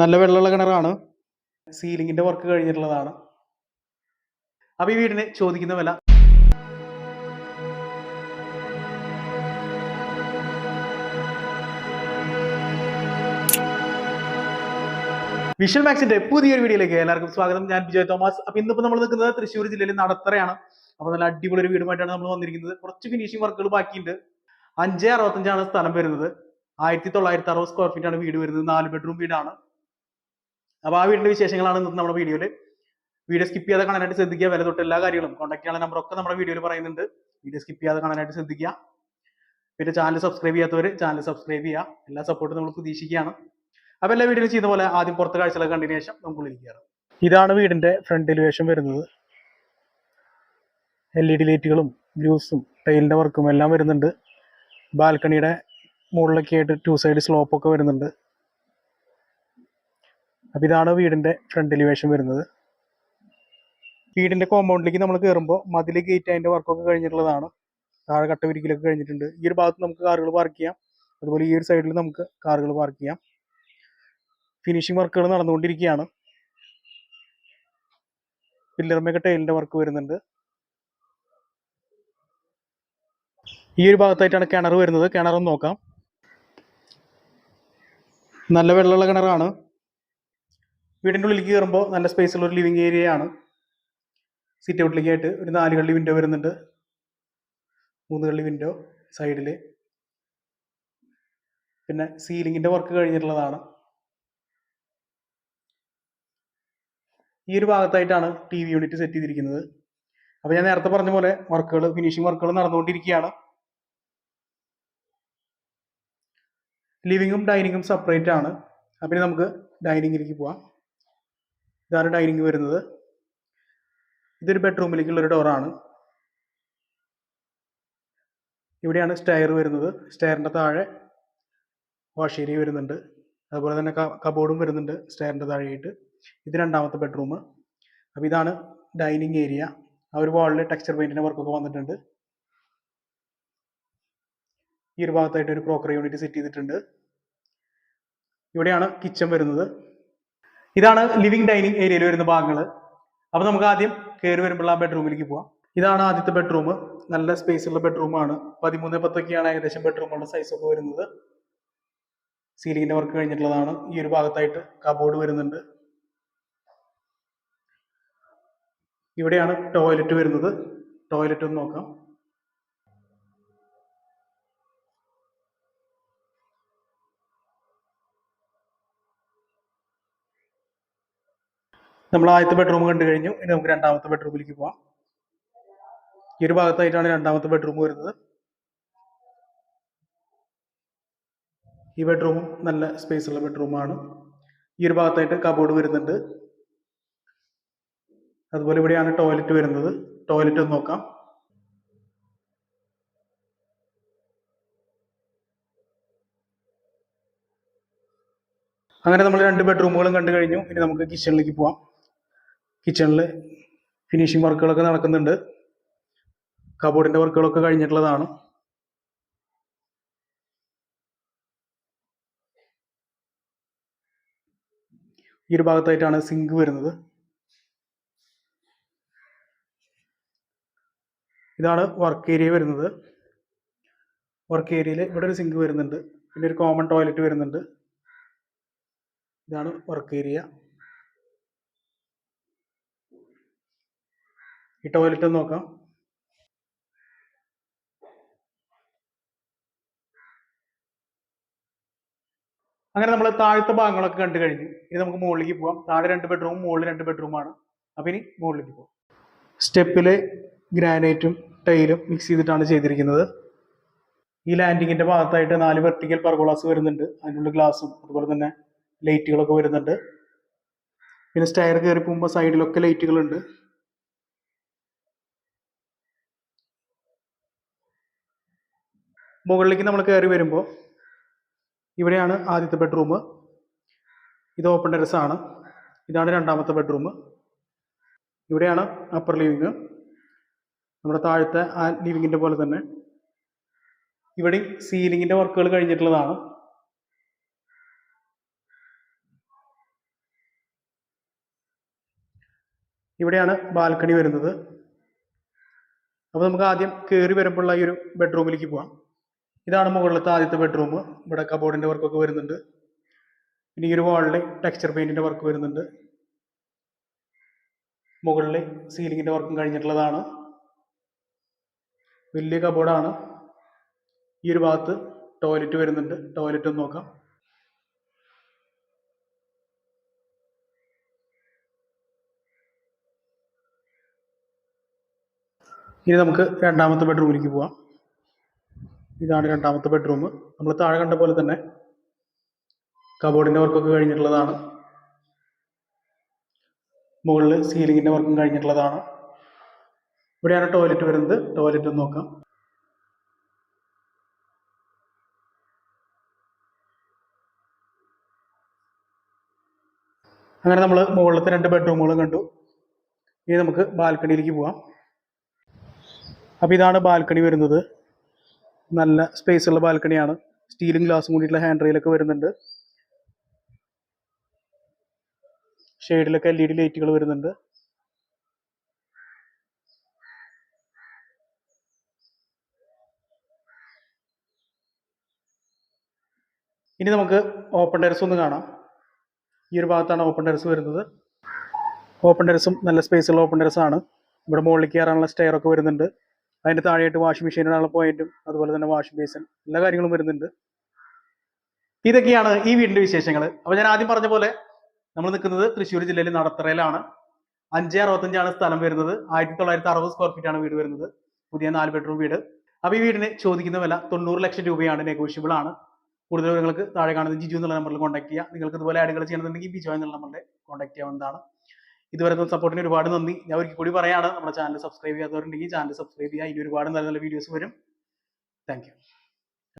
നല്ല വെള്ളമുള്ള കിണറാണ്. സീലിങ്ങിന്റെ വർക്ക് കഴിഞ്ഞിട്ടുള്ളതാണ്. അപ്പൊ ഈ വീടിന് ചോദിക്കുന്ന വില? മാക്സിന്റെ പുതിയൊരു വീഡിയോയിലേക്ക് എല്ലാവർക്കും സ്വാഗതം. ഞാൻ വിജയ് തോമസ്. അപ്പൊ ഇന്നിപ്പോ നമ്മൾ നിൽക്കുന്നത് തൃശ്ശൂർ ജില്ലയിൽ നടത്തറയാണ്. അപ്പൊ നല്ല അടിപൊളി ഒരു വീടുമായിട്ടാണ് നമ്മൾ വന്നിരിക്കുന്നത്. കുറച്ച് ഫിനിഷിംഗ് വർക്കുകൾ ബാക്കിയുണ്ട്. അഞ്ച് അറുപത്തഞ്ചാണ് സ്ഥലം വരുന്നത്. ആയിരത്തി തൊള്ളായിരത്തി അറുപത് സ്ക്വയർ ഫീറ്റ് ആണ് വീട് വരുന്നത്. നാല് ബെഡ്റൂം വീടാണ്. അപ്പൊ ആ വീടിന്റെ വിശേഷങ്ങളാണ് ഇന്നത്തെ നമ്മുടെ വീഡിയോയിൽ വീഡിയോ സ്കിപ്പ് ചെയ്യാതെ കാണാനായിട്ട് ശ്രദ്ധിക്കുക. വില തൊട്ട് എല്ലാ കാര്യങ്ങളും കോൺടാക്ട് നമ്പർ ഒക്കെ നമ്മുടെ വീഡിയോയിൽ പറയുന്നുണ്ട്. വീഡിയോ സ്കിപ്പ് ചെയ്യാതെ കാണാനായിട്ട് ശ്രദ്ധിക്കുക. പിന്നെ ചാനൽ സബ്സ്ക്രൈബ് ചെയ്യാത്തവർ ചാനൽ സബ്സ്ക്രൈബ് ചെയ്യുക. എല്ലാ സപ്പോർട്ടും നമ്മൾ പ്രതീക്ഷിക്കുകയാണ്. അപ്പോൾ എല്ലാ വീഡിയോയും ചെയ്യുന്ന പോലെ ആദ്യം പുറത്തെ കാഴ്ചകളൊക്കെ കണ്ടതിന് ശേഷം നമുക്ക് ഉള്ളിലേക്ക് ഇതാണ് വീടിന്റെ ഫ്രണ്ട് എലിവേഷൻ വരുന്നത്. എൽ ഇ ഡി ലൈറ്റുകളും ഗ്ലൂസും ടൈലിന്റെ വർക്കും എല്ലാം വരുന്നുണ്ട്. ബാൽക്കണിയുടെ മുകളിലൊക്കെ ആയിട്ട് ടു സൈഡ് സ്ലോപ്പൊക്കെ വരുന്നുണ്ട്. അപ്പൊ ഇതാണ് വീടിന്റെ ഫ്രണ്ട് എലിവേഷൻ വരുന്നത്. വീടിന്റെ കോമ്പൗണ്ടിലേക്ക് നമ്മൾ കയറുമ്പോൾ മതിൽ ഗേറ്റ് അതിന്റെ വർക്കൊക്കെ കഴിഞ്ഞിട്ടുള്ളതാണ്. താഴെ കട്ട വിരിക്കലൊക്കെ കഴിഞ്ഞിട്ടുണ്ട്. ഈ ഒരു ഭാഗത്ത് നമുക്ക് കാറുകൾ പാർക്ക് ചെയ്യാം. അതുപോലെ ഈ ഒരു സൈഡിൽ നമുക്ക് കാറുകൾ പാർക്ക് ചെയ്യാം. ഫിനിഷിംഗ് വർക്കുകൾ നടന്നുകൊണ്ടിരിക്കുകയാണ്. പില്ലർമയൊക്കെ ടൈലിന്റെ വർക്ക് വരുന്നുണ്ട്. ഈ ഒരു ഭാഗത്തായിട്ടാണ് കിണർ വരുന്നത്. കിണറും നോക്കാം. നല്ല വെള്ളമുള്ള കിണറാണ്. വീടിന്റെ ഉള്ളിലേക്ക് കയറുമ്പോൾ നല്ല സ്പേസ് ഉള്ള ഒരു ലിവിങ് ഏരിയ ആണ്. സിറ്റ് ഔട്ടിലേക്കായിട്ട് ഒരു നാല് കള്ളി വിൻഡോ വരുന്നുണ്ട്. മൂന്ന് കള്ളി വിൻഡോ സൈഡിൽ പിന്നെ സീലിങ്ങിന്റെ വർക്ക് കഴിഞ്ഞിട്ടുള്ളതാണ്. ഈ ഒരു ഭാഗത്തായിട്ടാണ് ടി വി യൂണിറ്റ് സെറ്റ് ചെയ്തിരിക്കുന്നത്. അപ്പോൾ ഞാൻ നേരത്തെ പറഞ്ഞ പോലെ വർക്കുകൾ ഫിനിഷിംഗ് വർക്കുകൾ നടന്നുകൊണ്ടിരിക്കുകയാണ്. ലിവിങ്ങും ഡൈനിങ്ങും സെപ്പറേറ്റ് ആണ്. അപ്പം നമുക്ക് ഡൈനിങ്ങിലേക്ക് പോവാം. ഇതാണ് ഡൈനിങ് വരുന്നത്. ഇതൊരു ബെഡ്റൂമിലേക്കുള്ള ഒരു ഡോറാണ് ഇവിടെയാണ് സ്റ്റെയർ വരുന്നത്. സ്റ്റെയറിന്റെ താഴെ വാഷ് ഏരിയ വരുന്നുണ്ട്. അതുപോലെ തന്നെ കബോർഡും വരുന്നുണ്ട് സ്റ്റെയറിന്റെ താഴെയായിട്ട്. ഇത് രണ്ടാമത്തെ ബെഡ്റൂം അപ്പോൾ ഇതാണ് ഡൈനിങ് ഏരിയ ആ ഒരു വാളിൽ ടെക്സ്ചർ പെയിന്റിന്റെ വർക്കൊക്കെ വന്നിട്ടുണ്ട്. ഈ ഒരു ഭാഗത്തായിട്ട് ഒരു ക്രോക്കറി യൂണിറ്റ് സെറ്റ് ചെയ്തിട്ടുണ്ട്. ഇവിടെയാണ് കിച്ചൺ വരുന്നത്. ഇതാണ് ലിവിങ് ഡൈനിങ് ഏരിയയിൽ വരുന്ന ഭാഗങ്ങൾ അപ്പോൾ നമുക്ക് ആദ്യം കയറി വരുമ്പോൾ ആ ബെഡ്റൂമിലേക്ക് പോവാം. ഇതാണ് ആദ്യത്തെ ബെഡ്റൂം നല്ല സ്പേസ് ഉള്ള ബെഡ്റൂമാണ് പതിമൂന്ന് പത്തൊക്കെയാണ് ഏകദേശം ബെഡ്റൂമുകളുടെ സൈസ് ഒക്കെ വരുന്നത്. സീലിങ്ങിന്റെ വർക്ക് കഴിഞ്ഞിട്ടുള്ളതാണ്. ഈ ഒരു ഭാഗത്തായിട്ട് കബോർഡ് വരുന്നുണ്ട്. ഇവിടെയാണ് ടോയ്ലറ്റ് വരുന്നത്. ടോയ്ലറ്റ് ഒന്ന് നോക്കാം. നമ്മൾ ആദ്യത്തെ ബെഡ്റൂം കണ്ടു കഴിഞ്ഞു. ഇനി നമുക്ക് രണ്ടാമത്തെ ബെഡ്റൂമിലേക്ക് പോവാം. ഈ ഒരു ഭാഗത്തായിട്ടാണ് രണ്ടാമത്തെ ബെഡ്റൂം വരുന്നത്. ഈ ബെഡ്റൂമും നല്ല സ്പേസ് ഉള്ള ബെഡ്റൂമാണ് ഈ ഒരു ഭാഗത്തായിട്ട് കബോർഡ് വരുന്നുണ്ട്. അതുപോലെ ഇവിടെയാണ് ടോയ്ലറ്റ് വരുന്നത്. ടോയ്ലറ്റ് ഒന്ന് നോക്കാം. അങ്ങനെ നമ്മൾ രണ്ട് ബെഡ്റൂമുകളും കണ്ടു കഴിഞ്ഞു. ഇനി നമുക്ക് കിച്ചണിലേക്ക് പോവാം. കിച്ചണിൽ ഫിനിഷിംഗ് വർക്കുകളൊക്കെ നടക്കുന്നുണ്ട്. കബോർഡിന്റെ വർക്കുകളൊക്കെ കഴിഞ്ഞിട്ടുള്ളതാണ്. ഈ ഒരു ഭാഗത്തായിട്ടാണ് സിങ്ക് വരുന്നത്. ഇതാണ് വർക്ക് ഏരിയ വരുന്നത്. വർക്ക് ഏരിയയിൽ ഇവിടെ ഒരു സിങ്ക് വരുന്നുണ്ട്. പിന്നെ ഒരു കോമൺ ടോയ്ലറ്റ് വരുന്നുണ്ട്. ഇതാണ് വർക്ക് ഏരിയ ഈ ടോയ്ലറ്റ് നോക്കാം. അങ്ങനെ നമ്മൾ താഴത്തെ ഭാഗങ്ങളൊക്കെ കണ്ടു കഴിഞ്ഞു. ഇനി നമുക്ക് മുകളിലേക്ക് പോവാം. താഴെ രണ്ട് ബെഡ്റൂം മുകളിൽ രണ്ട് ബെഡ്റൂമാണ് അപ്പം ഇനി മുകളിലേക്ക് പോവാം. സ്റ്റെപ്പിലെ ഗ്രാനൈറ്റും ടൈലും മിക്സ് ചെയ്തിട്ടാണ് ചെയ്തിരിക്കുന്നത്. ഈ ലാൻഡിങ്ങിന്റെ ഭാഗത്തായിട്ട് നാല് വെർട്ടിക്കൽ പർഗോളാസ് വരുന്നുണ്ട്. അതിനുള്ള ഗ്ലാസും അതുപോലെ തന്നെ ലൈറ്റുകളൊക്കെ വരുന്നുണ്ട്. പിന്നെ സ്റ്റയർ കയറി പോകുമ്പോൾ സൈഡിലൊക്കെ ലൈറ്റുകളുണ്ട് മുകളിലേക്ക് നമ്മൾ കയറി വരുമ്പോൾ ഇവിടെയാണ് ആദ്യത്തെ ബെഡ്റൂം ഇത് ഓപ്പൺ ടെറസാണ് ഇതാണ് രണ്ടാമത്തെ ബെഡ്റൂം ഇവിടെയാണ് അപ്പർ ലിവിങ് നമ്മുടെ താഴത്തെ ആ ലിവിങ്ങിന്റെ പോലെ തന്നെ. ഇവിടെ സീലിങ്ങിന്റെ വർക്കുകൾ കഴിഞ്ഞിട്ടുള്ളതാണ്. ഇവിടെയാണ് ബാൽക്കണി വരുന്നത്. അപ്പോൾ നമുക്ക് ആദ്യം കയറി വരുമ്പോഴുള്ള ഈ ഒരു ബെഡ്റൂമിലേക്ക് പോകാം ഇതാണ് മുകളിലത്തെ ആദ്യത്തെ ബെഡ്റൂം ഇവിടെ കബോർഡിന്റെ വർക്കൊക്കെ വരുന്നുണ്ട്. പിന്നെ ഈ ഒരു വാളിൽ ടെക്സ്ചർ പെയിന്റിന്റെ വർക്ക് വരുന്നുണ്ട് മുകളിൽ സീലിങ്ങിന്റെ വർക്കും കഴിഞ്ഞിട്ടുള്ളതാണ്. വലിയ കബോർഡാണ് ഈ ഒരു ഭാഗത്ത് ടോയ്ലറ്റ് വരുന്നുണ്ട്. ടോയ്ലറ്റ് ഒന്ന് നോക്കാം. ഇനി നമുക്ക് രണ്ടാമത്തെ ബെഡ്റൂമിലേക്ക് പോവാം. ഇതാണ് രണ്ടാമത്തെ ബെഡ്റൂം നമ്മൾ താഴെ കണ്ട പോലെ തന്നെ കബോർഡിന്റെ വർക്കൊക്കെ കഴിഞ്ഞിട്ടുള്ളതാണ്. മുകളിൽ സീലിങ്ങിന്റെ വർക്കും കഴിഞ്ഞിട്ടുള്ളതാണ്. ഇവിടെയാണ് ടോയ്ലറ്റ് വരുന്നത്. ടോയ്ലറ്റ് ഒന്ന് നോക്കാം. അങ്ങനെ നമ്മൾ മുകളിലത്തെ രണ്ട് ബെഡ്റൂമുകളും കണ്ടു. ഇനി നമുക്ക് ബാൽക്കണിയിലേക്ക് പോവാം. അപ്പോൾ ഇതാണ് ബാൽക്കണി വരുന്നത്. നല്ല സ്പേസ് ഉള്ള ബാൽക്കണിയാണ് സ്റ്റീലും ഗ്ലാസും കൂടിയിട്ടുള്ള ഹാൻഡ് റെയിലൊക്കെ വരുന്നുണ്ട്. ഷെയ്ഡിലൊക്കെ എൽ ഇ ഡി ലൈറ്റുകൾ വരുന്നുണ്ട്. ഇനി നമുക്ക് ഓപ്പൺ ടെറസ് ഒന്ന് കാണാം. ഈ ഒരു ഭാഗത്താണ് ഓപ്പൺ ടെറസ് വരുന്നത്. ഓപ്പൺ ടെറസും നല്ല സ്പേസ് ഉള്ള ഓപ്പൺ ടെറസ് ആണ്. ഇവിടെ മുകളിലേക്ക് കയറാനുള്ള സ്റ്റെയർ ഒക്കെ വരുന്നുണ്ട്. അതിന്റെ താഴെയായിട്ട് വാഷിംഗ് മെഷീൻ ഇടാനുള്ള പോയിന്റും അതുപോലെ തന്നെ വാഷിംഗ് ബേസൺ എല്ലാ കാര്യങ്ങളും വരുന്നുണ്ട്. ഇതൊക്കെയാണ് ഈ വീടിന്റെ വിശേഷങ്ങൾ അപ്പോൾ ഞാൻ ആദ്യം പറഞ്ഞ പോലെ നമ്മൾ നിൽക്കുന്നത് തൃശ്ശൂർ ജില്ലയിൽ നടത്തറയിലാണ്. അഞ്ച് അറുപത്തഞ്ചാണ് സ്ഥലം വരുന്നത്. ആയിരത്തി തൊള്ളായിരത്തി അറുപത് സ്ക്വയർ ഫീറ്റ് ആണ് വീട് വരുന്നത്. പുതിയ നാല് ബെഡ്റൂം വീട്. അപ്പോൾ ഈ വീടിന് ചോദിക്കുന്ന വില തൊണ്ണൂറ് ലക്ഷം രൂപയാണ് നെഗോഷ്യബിൾ ആണ്. കൂടുതൽ വിവരങ്ങൾക്ക് താഴെ കാണുന്ന ജിജു എന്നുള്ള നമ്പറിൽ കോൺടാക്ട് ചെയ്യുക നിങ്ങൾക്ക് ഇതുപോലെ ആഡുകൾ ചെയ്യണമെന്നുണ്ടെങ്കിൽ ബിജു എന്നുള്ള നമ്പറിൽ കോൺടാക്ട് ചെയ്യാവുന്നതാണ്. ഇതുവരെ സപ്പോർട്ടിന് ഒരുപാട് നന്ദി. ഞാൻ ഒരിക്കൽ കൂടി പറയാണ് നമ്മുടെ ചാനൽ സബ്സ്ക്രൈബ് ചെയ്യാത്തവരുണ്ടെങ്കിൽ ചാനൽ സബ്സ്ക്രൈബ് ചെയ്യുക. ഇനി ഒരുപാട് നല്ല നല്ല വീഡിയോസ് വരും. താങ്ക്